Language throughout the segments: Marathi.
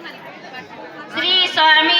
श्री स्वामी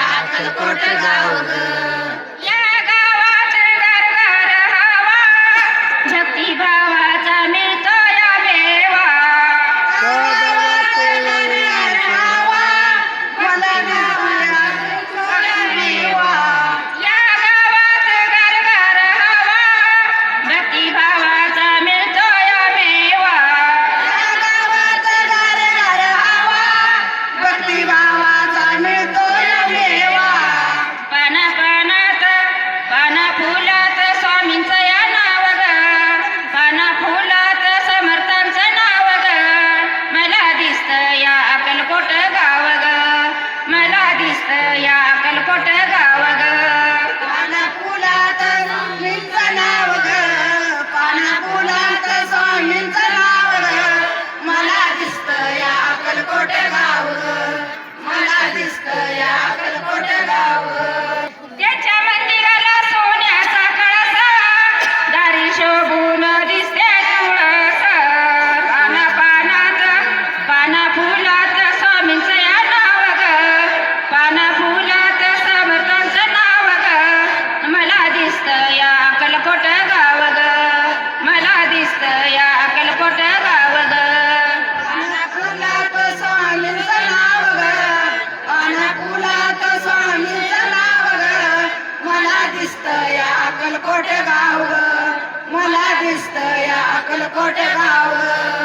अक्कलकोट जाऊ या अकलकोट गाव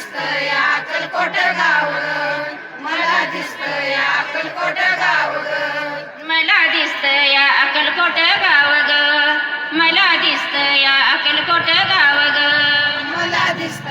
दिसत या अक्कलकोट गाव मला दिसत या अक्कलकोट गाव मला दिसत या अक्कलकोट गाव ग. मला दिसत या अक्कलकोट गाव ग. मला दिसत